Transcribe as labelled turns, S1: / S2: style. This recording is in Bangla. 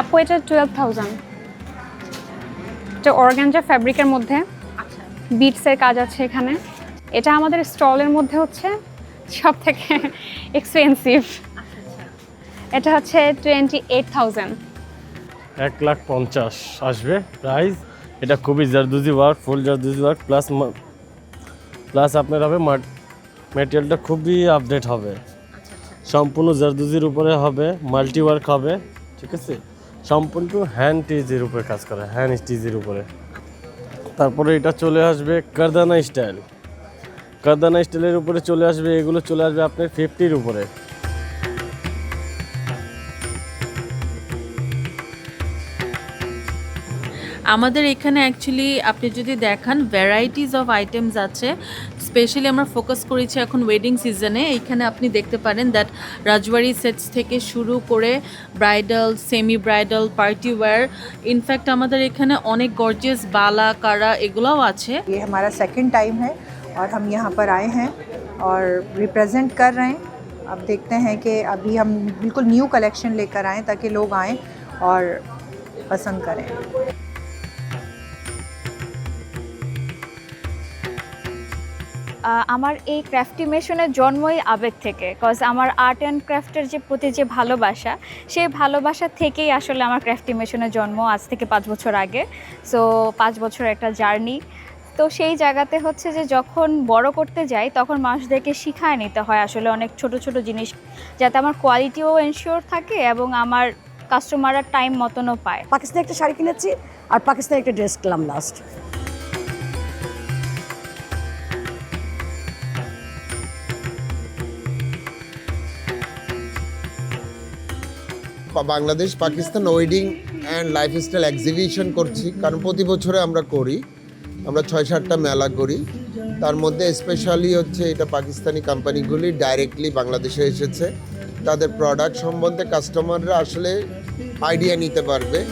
S1: আপু এটা টুয়েলভ থাউজেন্ড এটা অর্গানজা ফ্যাব্রিকের মধ্যে।
S2: আচ্ছা।
S1: বিটসের কাজ আছে এখানে। এটা আমাদের স্টলের মধ্যে হচ্ছে সব থেকে এক্সপেন্সিভ এটা হচ্ছে টোয়েন্টি এইট থাউজেন্ড
S3: এক লাখ পঞ্চাশ আসবে প্রাইস এটা খুবই zardozi work full zardozi work plus plus আপনার হবে মেটেরিয়ালটা খুবই আপডেট হবে। সম্পূর্ণ জারদুজির উপরে হবে মাল্টি ওয়ার্ক হবে ঠিক আছে? সম্পূর্ণ হ্যান্ড টিজের উপরে কাজ করে হ্যান্ড স্টিচের উপরে। তারপরে এটা চলে আসবে কারদানা স্টাইল কারদানা স্টাইলের উপরে চলে আসবে, এগুলো চলে আসবে আপনার ফিফটির উপরে।
S2: আমাদের এখানে অ্যাকচুয়ালি আপনি যদি দেখান ভ্যারাইটিস অফ আইটেমস আছে স্পেশালি আমরা ফোকাস করেছি এখন ওয়েডিং সিজনে এইখানে আপনি দেখতে পারেন দ্যাট রাজবাড়ি সেটস থেকে শুরু করে bridal semi bridal party wear in fact আমাদের এখানে অনেক গর্জিয়াস বালা কারা এগুলোও আছে
S4: ये हमारा सेकंड टाइम है और हम यहाँ पर आए हैं और रिप्रेजेंट कर रहे हैं अब देखते हैं कि अभी हम बिल्कुल न्यू कलेक्शन लेकर आएँ ताकि लोग आएँ और पसंद करें
S5: আমার এই ক্রাফটিমেশনের জন্মই আবেগ থেকে কজ আমার আর্ট অ্যান্ড ক্রাফটের যে প্রতি যে ভালোবাসা, সেই ভালোবাসা থেকেই আসলে আমার ক্রাফটিমেশনের জন্ম আজ থেকে পাঁচ বছর আগে। সো পাঁচ বছর একটা জার্নি। তো সেই জায়গাতে হচ্ছে যে যখন বড় করতে যাই, তখন মানুষদেরকে শিখায় নিতে হয় আসলে অনেক ছোট ছোট জিনিস, যাতে আমার কোয়ালিটিও এনশিওর থাকে এবং আমার কাস্টমাররা টাইম মতনও পায়।
S6: পাকিস্তানে একটা শাড়ি কিনেছি, আর পাকিস্তানে একটা ড্রেস কিনলাম
S7: last Bangladesh, Pakistan wedding and lifestyle exhibition করছি। কারণ প্রতি বছরে আমরা করি। আমরা ছয় সাতটা মেলা করি। তার মধ্যে স্পেশালি হচ্ছে এটা পাকিস্তানি কোম্পানিগুলি ডাইরেক্টলি বাংলাদেশে এসেছে। তাদের প্রোডাক্ট সম্বন্ধে কাস্টমাররা আসলে আইডিয়া নিতে পারবে।